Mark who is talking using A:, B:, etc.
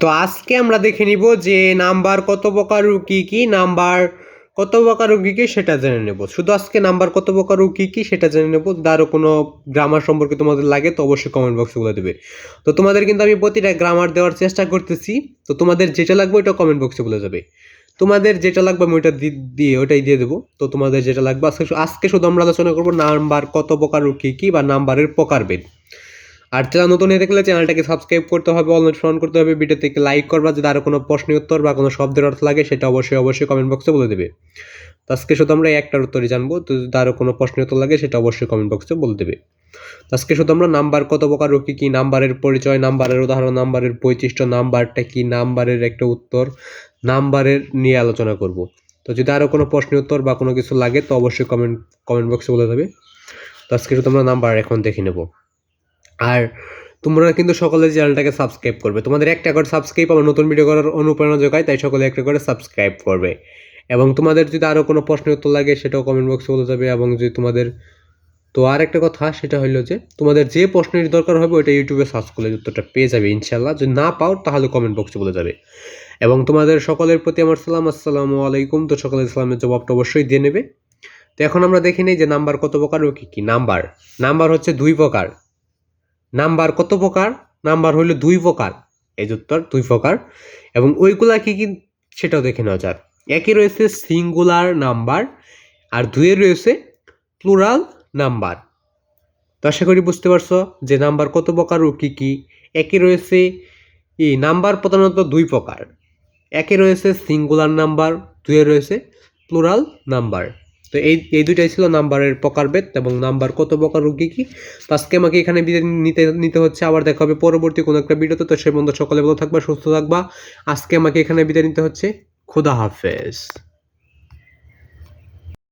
A: তো আজকে আমরা দেখে নিব যে নাম্বার কত প্রকার ও কী কী, নাম্বার কত প্রকার ও কী কী সেটা জেনে নেব। শুধু আজকে নাম্বার কত প্রকার ও কী কী সেটা জেনে নেব, তারও কোনো গ্রামার সম্পর্কে তোমাদের লাগে তো অবশ্যই কমেন্ট বক্সে বলে দেবে। তো তোমাদের কিন্তু আমি প্রতিটা গ্রামার দেওয়ার চেষ্টা করতেছি, তো তোমাদের যেটা লাগবে ওটা কমেন্ট বক্সে বলে যাবে। তোমাদের যেটা লাগবে আমি ওইটা দিয়ে ওটাই দিয়ে দেবো। তো তোমাদের যেটা লাগবে আজকে আজকে শুধু আমরা আলোচনা করব নাম্বার কত প্রকার ও কী কী বা নাম্বারের প্রকারভেদ। আর চ্যানেল নতুন হয়ে থাকলে চ্যানেলটাকে সাবস্ক্রাইব করতে হবে অনলাইন ফোন করতে হবে ভিডিও থেকে লাইক করবা, যদি আরও কোনো প্রশ্নের উত্তর বা কোনো শব্দের অর্থ লাগে, সেটা অবশ্যই অবশ্যই কমেন্ট বক্সে বলে দেবে। তো আজকে শুধু আমরা একটার উত্তরই জানব, তো যদি আরও কোনো প্রশ্নের উত্তর লাগে, সেটা অবশ্যই কমেন্ট বক্সে বলে দেবে। আজকে শুধু আমরা নাম্বার কত প্রকার কী কী নাম্বারের পরিচয় নাম্বারের উদাহরণ নাম্বারের বৈশিষ্ট্য নাম্বারটা কি নাম্বারের একটা উত্তর নাম্বারের নিয়ে আলোচনা করব। তো যদি আরও কোনো প্রশ্নের উত্তর বা কোনো কিছু লাগে, তো অবশ্যই কমেন্ট কমেন্ট বক্সে বলে দেবে। তো আজকে শুধু আমরা নাম্বার এখন দেখে নেব। আর তোমরা কিন্তু সকলে চ্যানেলটাকে সাবস্ক্রাইব করবে। তোমাদের একটা করে সাবস্ক্রাইব আমার নতুন ভিডিও করার অনুপ্রেরণা যোগায়, তাই সকলে একটা করে সাবস্ক্রাইব করবে। এবং তোমাদের যদি আরও কোনো প্রশ্নের উত্তর লাগে, সেটাও কমেন্ট বক্সে বলে যাবে। এবং যদি তোমাদের তো আর একটা কথা, সেটা হলো যে, তোমাদের যে প্রশ্নের দরকার হবে, ওইটা ইউটিউবে সার্চ করলে উত্তরটা পেয়ে যাবে ইনশাল্লাহ যদি না পাও, তাহলে কমেন্ট বক্সে বলে যাবে। এবং তোমাদের সকলের প্রতি আমার সালাম, আসসালামু আলাইকুম। তো সকলের সালামের জবাবটা অবশ্যই দিয়ে নেবে। তো এখন আমরা দেখে নিই যে নাম্বার কত প্রকার ও কী কী। নাম্বার। নাম্বার হচ্ছে দুই প্রকার। নাম্বার কত প্রকার? নাম্বার হইল দুই প্রকার। এই উত্তর, দুই প্রকার। এবং ওইগুলা কি কি সেটাও দেখে নেওয়া যাক। একই রয়েছে সিঙ্গুলার নাম্বার আর দুয়ে রয়েছে প্লুরাল নাম্বার তো আশা করি বুঝতে পারছ যে নাম্বার কত প্রকার ও কী কী। একই রয়েছে ই নাম্বার প্রধানত দুই প্রকার। একে রয়েছে সিঙ্গুলার নাম্বার দুয়ে রয়েছে প্লুরাল নাম্বার তো এই এই দুইটাই ছিল নাম্বারের প্রকারভেদ এবং নাম্বার কত প্রকার রোগী কি তো আজকে আমাকে এখানে বিদায় নিতে নিতে হচ্ছে। আবার দেখা হবে পরবর্তী কোনো একটা ভিডিওতে। তো সে বন্ধু সকলে ভালো থাকবা, সুস্থ থাকবা। আজকে আমাকে এখানে বিদায় নিতে হচ্ছে। খুদা হাফেজ।